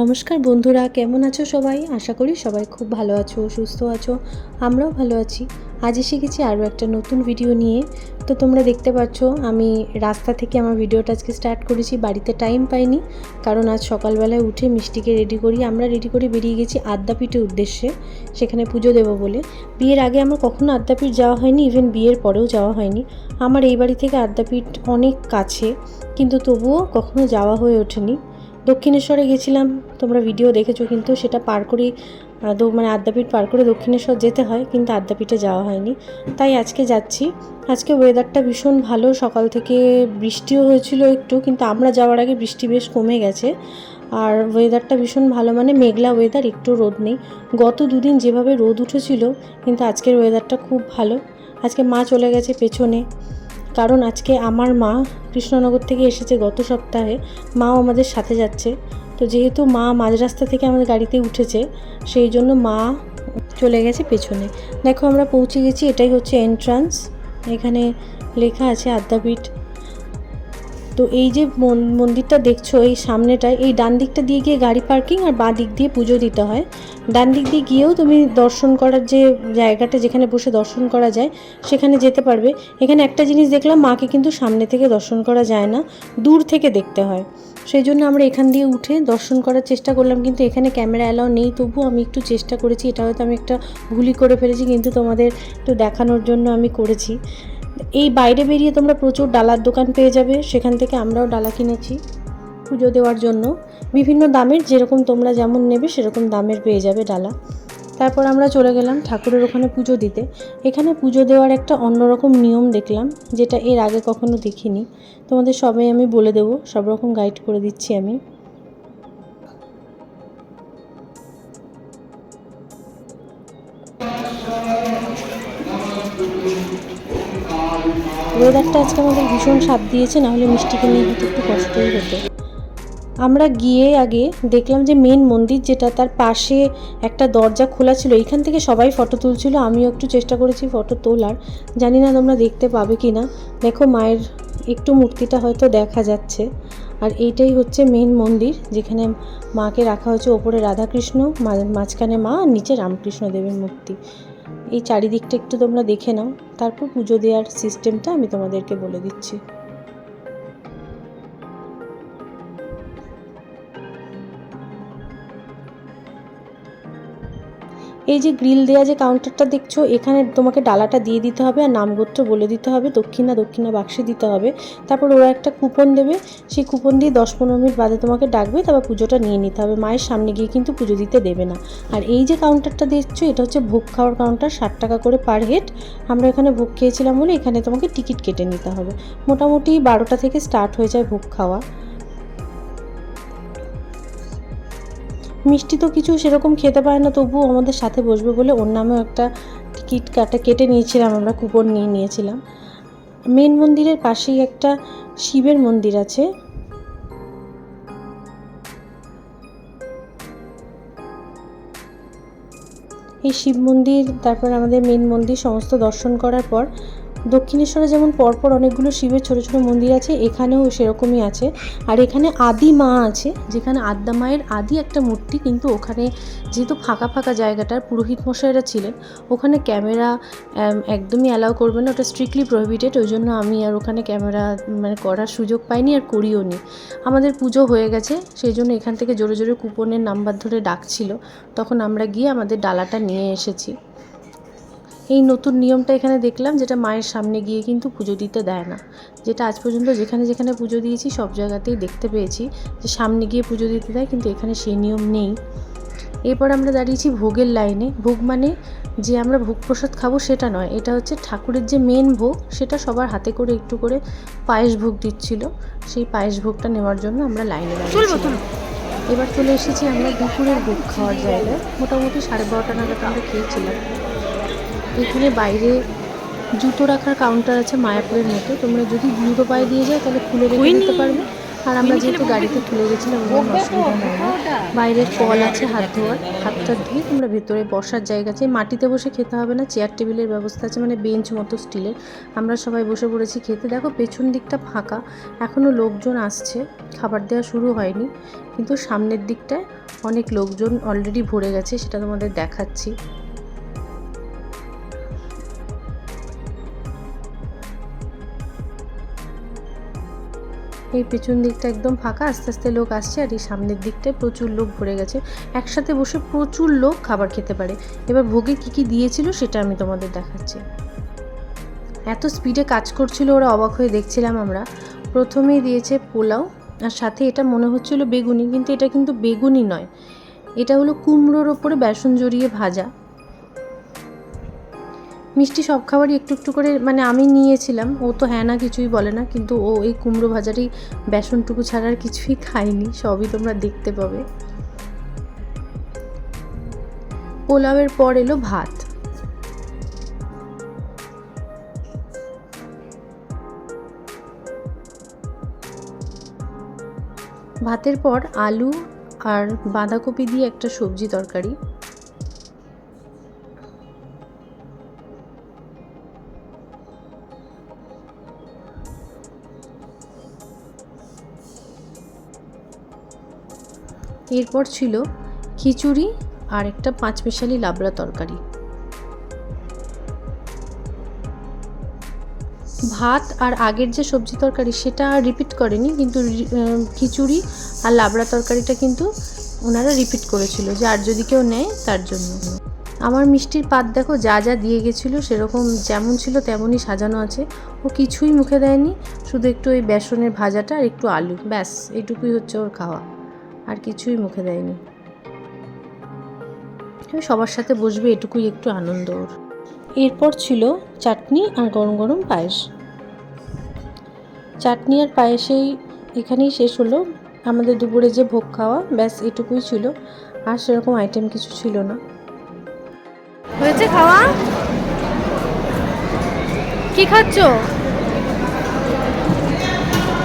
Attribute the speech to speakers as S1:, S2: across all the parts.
S1: নমস্কার বন্ধুরা, কেমন আছো সবাই? আশা করি সবাই খুব ভালো আছো, সুস্থ আছো, আমরাও ভালো আছি। আজ এসে গেছি আরও একটা নতুন ভিডিও নিয়ে। তো তোমরা দেখতে পাচ্ছ, আমি রাস্তা থেকে আমার ভিডিওটা আজকে স্টার্ট করেছি, বাড়িতে টাইম পাইনি, কারণ আজ সকালবেলায় উঠে মিষ্টিকে রেডি করি। আমরা রেডি করে বেরিয়ে গেছি আদ্যাপীঠের উদ্দেশ্যে, সেখানে পুজো দেবো বলে। বিয়ের আগে আমার কখনো আদ্যাপীঠ যাওয়া হয়নি ইভেন বিয়ের পরেও যাওয়া হয়নি। আমার এই বাড়ি থেকে আদ্যাপীঠ অনেক কাছে, কিন্তু তবুও কখনো যাওয়া হয়ে ওঠেনি। দক্ষিণেশ্বরে গেছিলাম, তোমরা ভিডিও দেখেছ কিন্তু সেটা পার করেই দো- মানে আদ্যাপীঠ পার করে দক্ষিণেশ্বর যেতে হয় কিন্তু আদ্যাপীঠে যাওয়া হয়নি। তাই আজকে যাচ্ছি। আজকে ওয়েদারটা ভীষণ ভালো, সকাল থেকে বৃষ্টিও হয়েছিল একটু কিন্তু আমরা যাওয়ার আগে বৃষ্টি বেশ কমে গেছে। আর ওয়েদারটা ভীষণ ভালো মানে মেঘলা ওয়েদার একটু রোদ নেই। গত দুদিন যেভাবে রোদ উঠেছিল কিন্তু আজকের ওয়েদারটা খুব ভালো। আজকে মা চলে গেছে পেছনে। কারণ আজকে আমার মা কৃষ্ণনগর থেকে এসেছে গত সপ্তাহে। মাও আমাদের সাথে যাচ্ছে। তো যেহেতু মা মাঝ রাস্তা থেকে আমাদের গাড়িতে উঠেছে, সেই জন্য মা চলে গেছে পেছনে। দেখো আমরা পৌঁছে গেছি, এটাই হচ্ছে এন্ট্রান্স এখানে লেখা আছে আদ্যাপীঠ তো এই যে মন- মন্দিরটা দেখছ, এই সামনেটায়, এই ডান দিকটা দিয়ে গিয়ে গাড়ি পার্কিং আর বাঁ দিক দিয়ে পুজো দিতে হয়। ডান দিক দিয়ে গিয়েও তুমি দর্শন করার যে জায়গাটা যেখানে বসে দর্শন করা যায়, সেখানে যেতে পারবে। এখানে একটা জিনিস দেখলাম, মাকে কিন্তু সামনে থেকে দর্শন করা যায় না, দূর থেকে দেখতে হয়। সেই জন্য আমরা এখান দিয়ে উঠে দর্শন করার চেষ্টা করলাম, কিন্তু এখানে ক্যামেরা অ্যালাউ নেই, তবুও আমি একটু চেষ্টা করেছি। এটা হয়তো আমি একটা ভুলই করে ফেলেছি, কিন্তু তোমাদের একটু দেখানোর জন্য আমি করেছি। এই বাইরে বেরিয়ে তোমরা প্রচুর ডালার দোকান পেয়ে যাবে, সেখান থেকে আমরাও ডালা কিনেছি পুজো দেওয়ার জন্য। বিভিন্ন দামের, যেরকম তোমরা যেমন নেবে সেরকম দামের পেয়ে যাবে ডালা। তারপর আমরা চলে গেলাম ঠাকুরের ওখানে পুজো দিতে। এখানে পুজো দেওয়ার একটা অন্যরকম নিয়ম দেখলাম, যেটা এর আগে কখনো দেখিনি। তোমাদের সবাই আমি বলে দেবো, সব রকম গাইড করে দিচ্ছি আমি। ওয়েদারটা আজকে আমাদের ভীষণ স্বাদ দিয়েছে নাহলে মিষ্টিকে নিয়ে হয়তো একটু কষ্টই হতো। আমরা গিয়ে আগে দেখলাম যে মেন মন্দির যেটা, তার পাশে একটা দরজা খোলা ছিল এইখান থেকে সবাই ফটো তুলছিল, আমিও একটু চেষ্টা করেছি ফটো তোলার, জানি না তোমরা দেখতে পাবে কি না দেখো মায়ের একটু মূর্তিটা হয়তো দেখা যাচ্ছে। আর এইটাই হচ্ছে মেন মন্দির, যেখানে মাকে রাখা হয়েছে ওপরে রাধাকৃষ্ণ মাঝখানে মা, আর নিচে রামকৃষ্ণ দেবের মূর্তি। এই চারিদিকটা একটু তোমরা দেখে নাও। তারপর পুজো দেওয়ার সিস্টেমটা আমি তোমাদেরকে বলে দিচ্ছি। এই যে গ্রিল দেওয়া যে কাউন্টারটা দেখছ, এখানে তোমাকে ডালাটা দিয়ে দিতে হবে আর নামগোত্র বলে দিতে হবে, দক্ষিণা দক্ষিণা বাক্সে দিতে হবে। তারপর ওরা একটা কুপন দেবে, সেই কুপন দিয়ে দশ পনেরো মিনিট বাদে তোমাকে ডাকবে, তারপর পুজোটা নিয়ে নিতে হবে। মায়ের সামনে গিয়ে কিন্তু পুজো দিতে দেবে না। আর এই যে কাউন্টারটা দেখছ, এটা হচ্ছে ভোগ খাওয়ার কাউন্টার ষাট টাকা করে পার হেড আমরা এখানে ভোগ খেয়েছিলাম বলে এখানে তোমাকে টিকিট কেটে নিতে হবে। মোটামুটি বারোটা থেকে স্টার্ট হয়ে যায় ভোগ খাওয়া। মিষ্টি তো কিছু সেরকম খেতে পারে না, তবুও আমাদের সাথে বসবে বলে ওর নামেও একটা টিকিট কাটা কেটে নিয়েছিলাম, আমরা কুপন নিয়ে নিয়েছিলাম। মেন মন্দিরের পাশেই একটা শিবের মন্দির আছে। এই শিব মন্দির, তারপর আমাদের মেন মন্দির, সমস্ত দর্শন করার পর দক্ষিণেশ্বরে যেমন পরপর অনেকগুলো শিবের ছোট ছোট মন্দির আছে, এখানেও সেরকমই আছে। আর এখানে আদি মা আছে, যেখানে আদ্যা মায়ের আদি একটা মূর্তি, কিন্তু ওখানে যেহেতু ফাঁকা ফাঁকা জায়গাটার পুরোহিত মশাইরা ছিলেন, ওখানে ক্যামেরা একদমই অ্যালাউ করবে না, ওটা স্ট্রিক্টলি প্রহিবিটেড, ওই জন্য আমি আর ওখানে ক্যামেরা মানে করার সুযোগ পাইনি আর করিও নি। আমাদের পুজো হয়ে গেছে, সেই জন্য এখান থেকে জোরে জোরে কুপনের নাম্বার ধরে ডাকছিল, তখন আমরা গিয়ে আমাদের ডালাটা নিয়ে এসেছি। এই নতুন নিয়মটা এখানে দেখলাম যেটা মায়ের সামনে গিয়ে কিন্তু পুজো দিতে দেয় না। যেটা আজ পর্যন্ত যেখানে যেখানে পুজো দিয়েছি সব জায়গাতেই দেখতে পেয়েছি যে সামনে গিয়ে পুজো দিতে দেয় কিন্তু এখানে সেই নিয়ম নেই। এরপর আমরা দাঁড়িয়েছি ভোগের লাইনে। ভোগ মানে যে আমরা ভোগ প্রসাদ খাব সেটা নয় এটা হচ্ছে ঠাকুরের যে মেন ভোগ সেটা সবার হাতে করে একটু করে পায়েস ভোগ দিচ্ছিল। সেই পায়েস ভোগটা নেওয়ার জন্য আমরা লাইনে দাঁড়িয়েছিলাম এবার চলে এসেছি আমরা দুপুরের ভোগ খাওয়ার জায়গায়। মোটামুটি সাড়ে বারোটা নাগাদ আমরা খেয়েছিলাম। এখানে বাইরে জুতো রাখার কাউন্টার আছে মায়াপুরের মতো। তোমরা যদি জুতো পায়ে দিয়ে যাও তাহলে খুলে রেখে নিতে পারবে। আর আমরা যেহেতু গাড়িতে তুলে গেছিলাম অসুবিধা হয় না বাইরের কল আছে হাত ধোয়ার। হাতটা ধুয়ে তোমরা ভেতরে বসার জায়গা আছে। মাটিতে বসে খেতে হবে না চেয়ার টেবিলের ব্যবস্থা আছে মানে বেঞ্চ মতো স্টিলের আমরা সবাই বসে পড়েছি খেতে। দেখো পেছন দিকটা ফাঁকা। এখনও লোকজন আসছে। খাবার দেওয়া শুরু হয়নি। কিন্তু সামনের দিকটায় অনেক লোকজন অলরেডি ভরে গেছে সেটা তোমাদের দেখাচ্ছি। এই পেছন দিকটা একদম ফাঁকা, আস্তে আস্তে লোক আসছে আর এই সামনের দিকটায় প্রচুর লোক ভরে গেছে। একসাথে বসে প্রচুর লোক খাবার খেতে পারে। এবার ভোগে কী কী দিয়েছিল সেটা আমি তোমাদের দেখাচ্ছি। এত স্পিডে কাজ করছিল ওরা, অবাক হয়ে দেখছিলাম আমরা। প্রথমেই দিয়েছে পোলাও আর সাথে এটা মনে হচ্ছিল বেগুনি, কিন্তু এটা কিন্তু বেগুনি নয়। এটা হলো কুমড়োর ওপরে বেসন জড়িয়ে ভাজা। মিষ্টি সব খাবারই একটু একটু করে মানে আমি নিয়েছিলাম, ও তো হ্যাঁ না কিছুই বলে না, কিন্তু ও এই কুমড়ো ভাজারই বেসনটুকু ছাড়া আর কিছুই খায়নি, সবই তোমরা দেখতে পাবে। পোলাওয়ের পর এলো ভাত। ভাতের পর আলু আর বাঁধাকপি দিয়ে একটা সবজি তরকারি। এরপর ছিল খিচুড়ি আর একটা পাঁচমিশালি লাবড়া তরকারি। ভাত আর আগের যে সবজি তরকারি সেটা আর রিপিট করেনি, কিন্তু খিচুড়ি আর লাবড়া তরকারিটা কিন্তু ওনারা রিপিট করেছিল যে আর যদি কেউ নেয় তার জন্য। আমার মিষ্টির পাত দেখো যা যা দিয়ে গেছিল সেরকম যেমন ছিল তেমনই সাজানো আছে। ও কিছুই মুখে দেয়নি, শুধু একটু ওই বেসনের ভাজাটা আর একটু আলু, ব্যাস এটুকুই হচ্ছে ওর খাওয়া। আর কিছুই মুখে দেয়নি। সবার সাথে বসবে এটুকুই একটু আনন্দ ওর। এরপর ছিল চাটনি আর গরম গরম পায়েস। চাটনি আর পায়েসেই এখানেই শেষ হলো। আমাদের দুপুরে যে ভোগ খাওয়া, ব্যাস এটুকুই ছিল। আর সেরকম আইটেম কিছু ছিল না।
S2: হয়েছে খাওয়া? কি খাচ্ছ?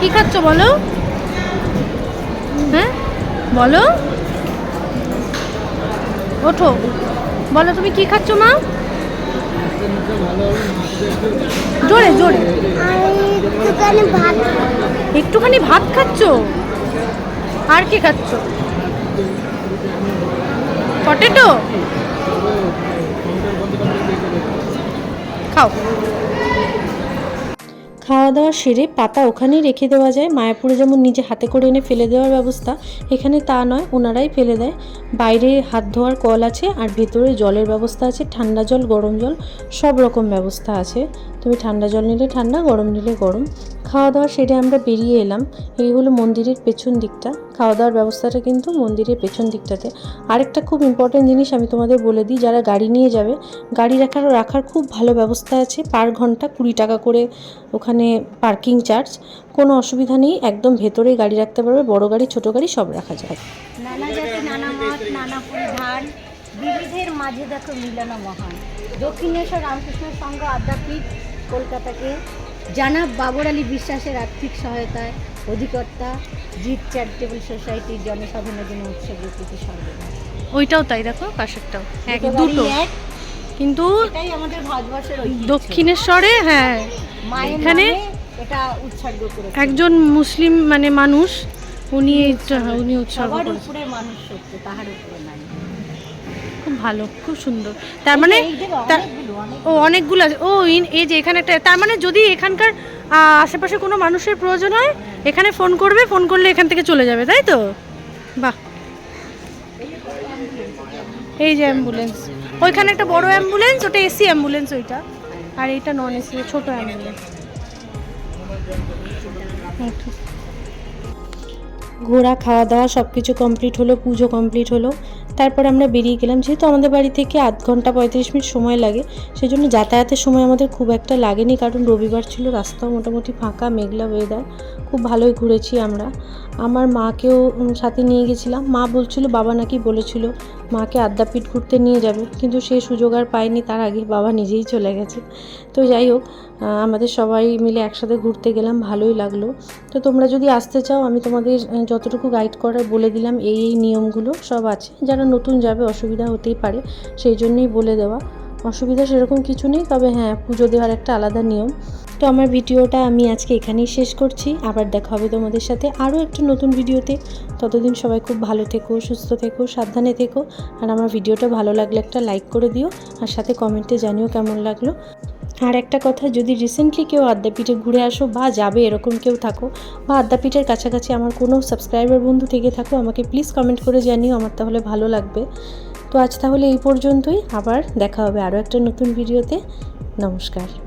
S2: কি খাচ্ছ বলো? বলো। ওঠো। বলো তুমি কি খাচ্ছ মা? জোরে জোরে।
S3: একটুখানি ভাত।
S2: একটুখানি ভাত খাচ্ছ? আর কি খাচ্ছ? পটেটো? খাও।
S1: খাওয়া দাওয়া সেরে পাতা ওখানেই রেখে দেওয়া যায়। মায়াপুরে যেমন নিজে হাতে করে এনে ফেলে দেওয়ার ব্যবস্থা, এখানে তা নয় ওনারাই ফেলে দেয়। বাইরে হাত ধোয়ার কল আছে আর ভেতরে জলের ব্যবস্থা আছে, ঠান্ডা জল, গরম জল, সব রকম ব্যবস্থা আছে। তুমি ঠান্ডা জল নিলে ঠান্ডা, গরম নিলে গরম। খাওয়া দাওয়া সেরে আমরা বেরিয়ে এলাম। এই হলো মন্দিরের পেছন দিকটা। খাওয়া দাওয়ার ব্যবস্থাটা কিন্তু মন্দিরের পেছন দিকটাতে। আরেকটা খুব ইম্পর্টেন্ট জিনিস আমি তোমাদের বলে দিই, যারা গাড়ি নিয়ে যাবে, গাড়ি রাখার রাখার খুব ভালো ব্যবস্থা আছে। পার ঘণ্টা কুড়ি টাকা করে ওখানে পার্কিং চার্জ কোনো অসুবিধা নেই, একদম ভেতরে গাড়ি রাখতে পারবে, বড় গাড়ি, ছোট গাড়ি সব রাখা যায়।
S3: নানা নানা নানা বিবিধের মাঝে দেখো মিলন মহান। দক্ষিণেশ্বর রামকৃষ্ণ সংঘ আদ্যাপীঠ কলকাতাকে জানাব বাবর আলী বিশ্বাসের আর্থিক সহায়তায়। অধিকর্তা জিৎ চ্যারিটেবল সোসাইটির জনসাধারণের জন্য উৎসর্গের প্রতি সর্বদা
S2: ওইটাও তাই দেখো পাশেরটাও। এক
S3: দুটো
S2: কিন্তু
S3: এটাই আমাদের ভারতবর্ষের।
S2: দক্ষিণেশ্বরে হ্যাঁ এখানে
S3: এটা উৎসর্গ করে
S2: একজন মুসলিম মানে মানুষ উনি হ্যাঁ, উনি উৎসর্গ
S3: উপরে মানুষ সত্য তাহার উপরে নাই।
S2: খুব ভালো খুব সুন্দর। তার মানে ও অনেকগুলো আছে। ও এই যে এখানে একটা তার মানে যদি এখানকার আশেপাশে কোনো মানুষের প্রয়োজন হয়। এখানে ফোন করবে, ফোন করলে এখান থেকে চলে যাবে, তাই তো? বাহ। এই যে অ্যাম্বুলেন্স। ওইখানে একটা বড় অ্যাম্বুলেন্স, ওটা এসি অ্যাম্বুলেন্স ওইটা। আর এইটা নন এসি, ছোট অ্যাম্বুলেন্স।
S1: ঘোরা, খাওয়া দাওয়া সব কিছু কমপ্লিট হলো, পুজো কমপ্লিট হলো। তারপর আমরা বেরিয়ে গেলাম। যেহেতু আমাদের বাড়ি থেকে আধ ঘণ্টা পঁয়ত্রিশ মিনিট সময় লাগে সেই জন্য যাতায়াতের সময় আমাদের খুব একটা লাগেনি, কারণ রবিবার ছিল, রাস্তাও মোটামুটি ফাঁকা, মেঘলা ওয়েদার খুব ভালোই ঘুরেছি আমরা। আমার মাকেও সাথে নিয়ে গেছিলাম। মা বলছিল, বাবা নাকি বলেছিল মাকে আদ্যাপীঠ ঘুরতে নিয়ে যাবে। কিন্তু সে সুযোগ আর পায়নি, তার আগে বাবা নিজেই চলে গেছে। তো যাই হোক আমাদের সবাই মিলে একসাথে ঘুরতে গেলাম, ভালোই লাগল। তো তোমরা যদি আসতে চাও, আমি তোমাদের যতটুকু গাইড করার বলে দিলাম, এই এই নিয়মগুলো সব আছে। যারা নতুন যাবে, অসুবিধা হতেই পারে, সেই জন্যই বলে দেওয়া। অসুবিধা সেরকম কিছু নেই, তবে হ্যাঁ পুজো দেওয়ার একটা আলাদা নিয়ম। তো আমার ভিডিওটা আমি আজকে এখানেই শেষ করছি। আবার দেখা হবে তোমাদের সাথে আরও একটা নতুন ভিডিওতে। ততদিন সবাই খুব ভালো থেকো, সুস্থ থেকো, সাবধানে থেকো। আর আমার ভিডিওটা ভালো লাগলে একটা লাইক করে দিও। আর সাথে কমেন্টে জানিও কেমন লাগল। আর একটা কথা, যদি রিসেন্টলি কেউ আদ্যাপীঠে ঘুরে আসো বা যাবে, এরকম কেউ থাকো বা আদ্যাপীঠের কাছাকাছি আমার কোনো সাবস্ক্রাইবার বন্ধু থেকে থাকো, আমাকে প্লিজ কমেন্ট করে জানিও, আমার তাহলে ভালো লাগবে। তো আজ তাহলে এই পর্যন্তই, আবার দেখা হবে আরও একটা নতুন ভিডিওতে নমস্কার।